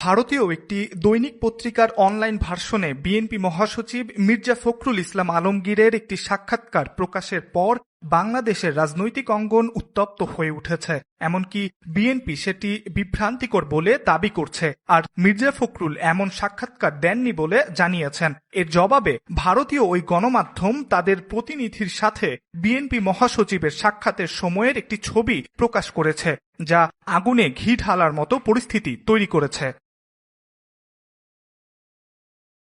ভারতীয় একটি দৈনিক পত্রিকার অনলাইন ভার্সনে বিএনপি মহাসচিব মির্জা ফখরুল ইসলাম আলমগীরের একটি সাক্ষাৎকার প্রকাশের পর বাংলাদেশের রাজনৈতিক অঙ্গন উত্তপ্ত হয়ে উঠেছে। এমনকি বিএনপি সেটি বিভ্রান্তিকর বলে দাবি করছে। আর মির্জা ফখরুল এমন সাক্ষাৎকার দেননি বলে জানিয়েছেন। এর জবাবে ভারতীয় ওই গণমাধ্যম তাদের প্রতিনিধির সাথে বিএনপি মহাসচিবের সাক্ষাতের সময়ের একটি ছবি প্রকাশ করেছে, যা আগুনে ঘি ঢালার মতো পরিস্থিতি তৈরি করেছে।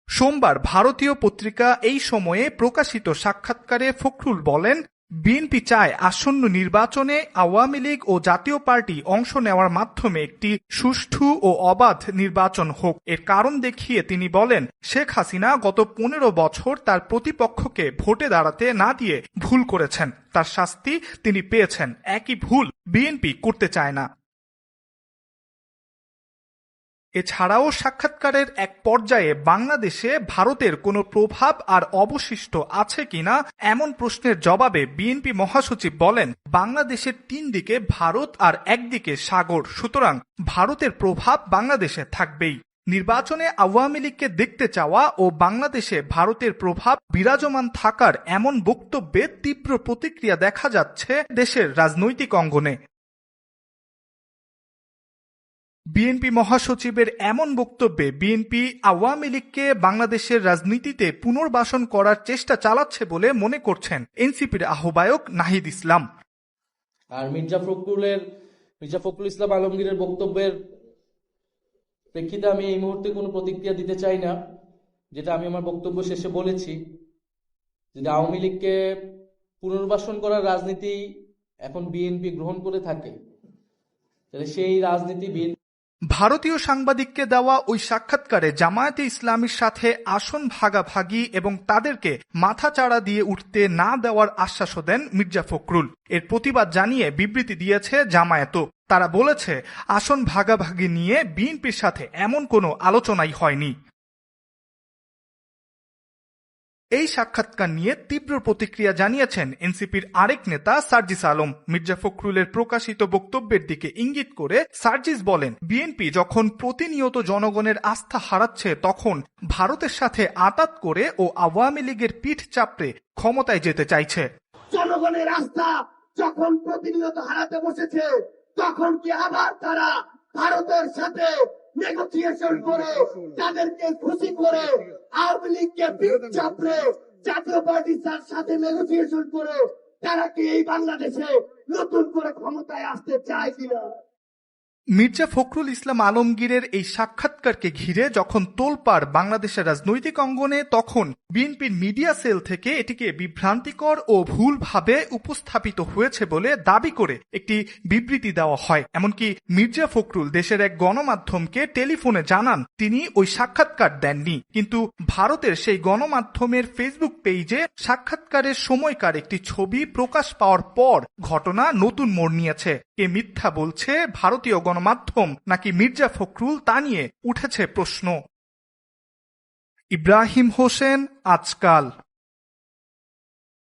সোমবার ভারতীয় পত্রিকা এই সময়ে প্রকাশিত সাক্ষাৎকারে ফখরুল বলেন, বিএনপি চায় আসন্ন নির্বাচনে আওয়ামী লীগ ও জাতীয় পার্টি অংশ নেওয়ার মাধ্যমে একটি সুষ্ঠু ও অবাধ নির্বাচন হোক। এর কারণ দেখিয়ে তিনি বলেন, শেখ হাসিনা গত পনেরো বছর তার প্রতিপক্ষকে ভোটে দাঁড়াতে না দিয়ে ভুল করেছেন। তার শাস্তি তিনি পেয়েছেন। একই ভুল বিএনপি করতে চায় না। এছাড়াও সাক্ষাৎকারের এক পর্যায়ে বাংলাদেশে ভারতের কোনো প্রভাব আর অবশিষ্ট আছে কিনা এমন প্রশ্নের জবাবে বিএনপি মহাসচিব বলেন, বাংলাদেশের তিন দিকে ভারত আর একদিকে সাগর। সুতরাং ভারতের প্রভাব বাংলাদেশে থাকবেই। নির্বাচনে আওয়ামী লীগকে দেখতে চাওয়া ও বাংলাদেশে ভারতের প্রভাব বিরাজমান থাকার এমন বক্তব্যে তীব্র প্রতিক্রিয়া দেখা যাচ্ছে দেশের রাজনৈতিক অঙ্গনে। বিএনপি মহাসচিবের এমন বক্তব্যে বিএনপি আওয়ামী লীগকে বাংলাদেশের রাজনীতিতে পুনর্বাসন করার চেষ্টা চালাচ্ছে বলে মনে করছেন এনসিপির আহ্বায়ক নাহিদ ইসলাম। আর মির্জা ফখরুলের, মির্জা ফখরুল ইসলাম আলমগীরের বক্তব্যের প্রেক্ষিতে আমি এই মুহূর্তে কোনো প্রতিক্রিয়া দিতে চাই না, যেটা আমি আমার বক্তব্য শেষে বলেছি যদি আওয়ামী লীগকে পুনর্বাসন করার রাজনীতি এখন বিএনপি গ্রহণ করে থাকে। তাহলে সেই রাজনীতি বিএনপি ভারতীয় সাংবাদিককে দেওয়া ওই সাক্ষাৎকারে জামায়াতে ইসলামীর সাথে আসন ভাগাভাগি এবং তাদেরকে মাথাচাড়া দিয়ে উঠতে না দেওয়ার আশ্বাসও দেন মির্জা ফখরুল। এর প্রতিবাদ জানিয়ে বিবৃতি দিয়েছে জামায়াতও তারা বলেছে, আসন ভাগাভাগি নিয়ে বিএনপির সাথে এমন কোনো আলোচনাই হয়নি। এই সাক্ষাৎকার নিয়ে তীব্র প্রতিক্রিয়া জানিয়েছেন এনসিপির আরেক নেতা সার্জিস আলম। মির্জা ফখরুলের প্রকাশিত বক্তব্যের দিকে ইঙ্গিত করে সার্জিস বলেন, বিএনপি যখন প্রতিনিয়ত জনগণের আস্থা হারাচ্ছে, তখন ভারতের সাথে আতাত করে ও আওয়ামী লীগের পিঠ চাপড়ে ক্ষমতায় যেতে চাইছে। জনগণের আস্থা যখন প্রতিনিয়ত হারাতে বসেছে, তখন কি আবার তারা ভারতের সাথে নেগোসিয়েশন করে, তাদেরকে খুশি করে, আওয়ামী লীগকে পিঠ চাপড়ে, জাতীয় পার্টির সাথে নেগোসিয়েশন করে, তারা কি এই বাংলাদেশে নতুন করে ক্ষমতায় আসতে চায় কিনা? মির্জা ফখরুল ইসলাম আলমগীরের এই সাক্ষাৎকারকে ঘিরে যখন তোলপাড় বাংলাদেশের রাজনৈতিক অঙ্গনে, তখন বিএনপির মিডিয়া সেল থেকে এটিকে বিভ্রান্তিকর ও ভুলভাবে উপস্থাপিত হয়েছে বলে দাবি করে একটি বিবৃতি দেওয়া হয়। এমনকি মির্জা ফখরুল দেশের এক গণমাধ্যমকে টেলিফোনে জানান, তিনি ওই সাক্ষাৎকার দেননি। কিন্তু ভারতের সেই গণমাধ্যমের ফেসবুক পেজে সাক্ষাৎকারের সময়কার একটি ছবি প্রকাশ পাওয়ার পর ঘটনা নতুন মোড় নিয়েছে। কে মিথ্যা বলছে, ভারতীয় গণমাধ্যম নাকি মির্জা ফখরুল তা নিয়ে উঠেছে প্রশ্ন। ইব্রাহিম হোসেন, আজকাল।